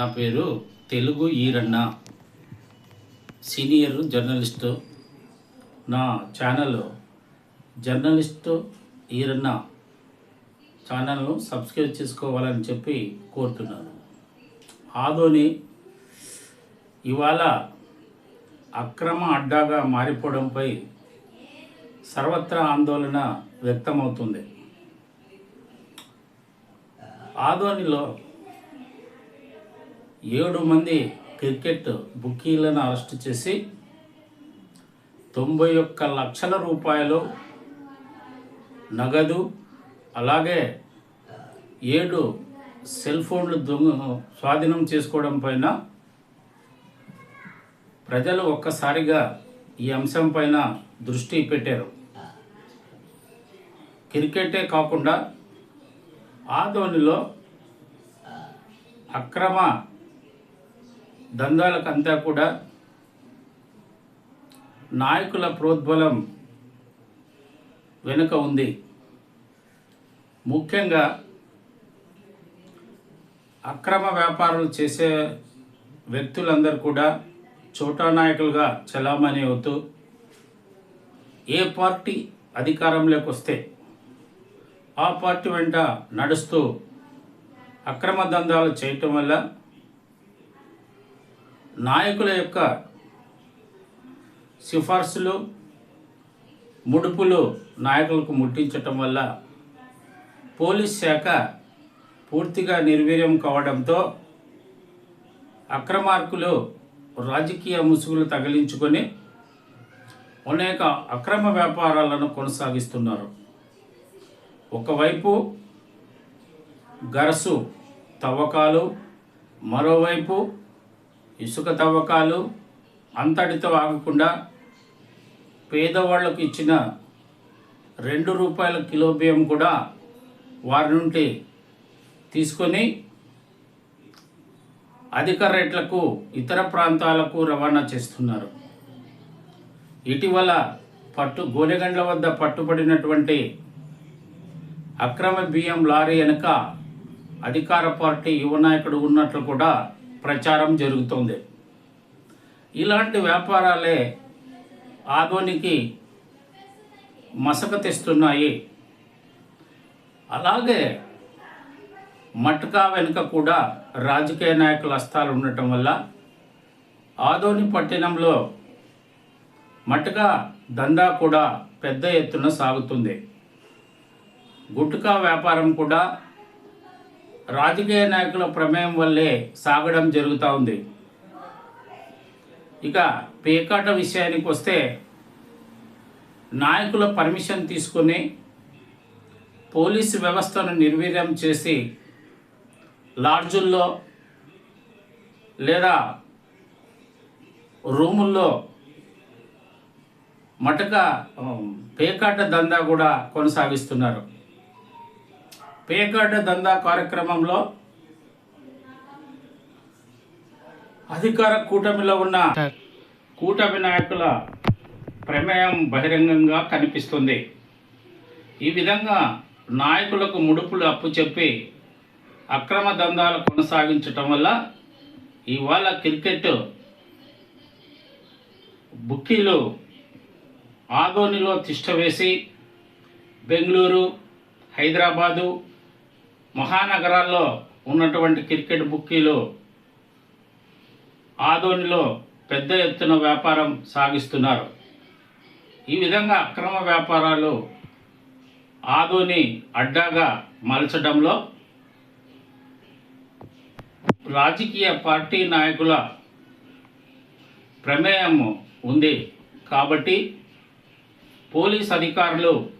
నా పేరు Telugu Eeranna. Senior journalist. నా ఛానల్ జర్నలిస్టు ఈరన్న. ఛానల్ను సబ్స్క్రైబ్ చేసుకోవాలని చెప్పి కోరుతున్నాను. ఆదోని ఇవాళ అక్రమ అడ్డాగా మారిపోవడంపై సర్వత్రా ఆందోళన వ్యక్తమవుతుంది. ఆదోనిలో ఏడు మంది క్రికెట్ బుకీలను అరెస్ట్ చేసి తొంభై ఒక్క లక్షల రూపాయలు నగదు అలాగే ఏడు సెల్ ఫోన్లు దొంగ స్వాధీనం చేసుకోవడం పైన ప్రజలు ఒక్కసారిగా ఈ అంశం పైన దృష్టి పెట్టారు. క్రికెటే కాకుండా ఆధోనిలో అక్రమ దందాలకంతా కూడా నాయకుల ప్రోద్బలం వెనుక ఉంది. ముఖ్యంగా అక్రమ వ్యాపారాలు చేసే వ్యక్తులందరూ కూడా చోటా నాయకులుగా చలామణి అవుతూ ఏ పార్టీ అధికారంలోకి వస్తే ఆ పార్టీ వెంట నడుస్తూ అక్రమ దందాలు చేయటం వల్ల నాయకుల యొక్క సిఫార్సులు ముడుపులు నాయకులకు ముట్టించటం వల్ల పోలీస్ శాఖ పూర్తిగా నిర్వీర్యం కావడంతో అక్రమార్కులు రాజకీయ ముసుగులు తగిలించుకొని అనేక అక్రమ వ్యాపారాలను కొనసాగిస్తున్నారు. ఒకవైపు గరసు తవ్వకాలు మరోవైపు ఇసుక తవ్వకాలు అంతటితో ఆగకుండా పేదవాళ్ళకు ఇచ్చిన రెండు రూపాయల కిలో బియ్యం కూడా వారి నుండి తీసుకొని అధిక రేట్లకు ఇతర ప్రాంతాలకు రవాణా చేస్తున్నారు. ఇటీవల పట్టు గోనెగండ్ల వద్ద పట్టుబడినటువంటి అక్రమ బియ్యం లారీ వెనుక అధికార పార్టీ యువ నాయకుడు ఉన్నట్లు కూడా ప్రచారం జరుగుతోంది. ఇలాంటి వ్యాపారాలే ఆదోనికి మసక తెస్తున్నాయి అలాగే మట్కా వెనుక కూడా రాజకీయ నాయకుల హస్తాలు ఉండటం వల్ల ఆదోని పట్టణంలో మట్కా దందా కూడా పెద్ద ఎత్తున సాగుతుంది. గుట్కా వ్యాపారం కూడా రాజకీయ నాయకుల ప్రమేయం వల్లే సాగడం జరుగుతూ ఉంది. ఇక పేకాట విషయానికి వస్తే నాయకుల పర్మిషన్ తీసుకుని పోలీసు వ్యవస్థను నిర్వీర్యం చేసి లాడ్జుల్లో లేదా రూముల్లో మటక పేకాట దందా కూడా కొనసాగిస్తున్నారు. పేకాట దందా కార్యక్రమంలో అధికార కూటమిలో ఉన్న కూటమి నాయకుల ప్రమేయం బహిరంగంగా కనిపిస్తుంది. ఈ విధంగా నాయకులకు ముడుపులు అప్పు చెప్పి అక్రమ దందాలు కొనసాగించటం వల్ల ఇవాళ క్రికెట్ బుక్కీలు ఆదోనిలో తిష్టవేసి బెంగళూరు హైదరాబాదు మహానగరాల్లో ఉన్నటువంటి క్రికెట్ బుక్కీలు ఆదోనిలో పెద్ద ఎత్తున వ్యాపారం సాగిస్తున్నారు. ఈ విధంగా అక్రమ వ్యాపారాలు ఆదోని అడ్డాగా మలచడంలో రాజకీయ పార్టీ నాయకుల ప్రమేయం ఉంది. కాబట్టి పోలీస్ అధికారులు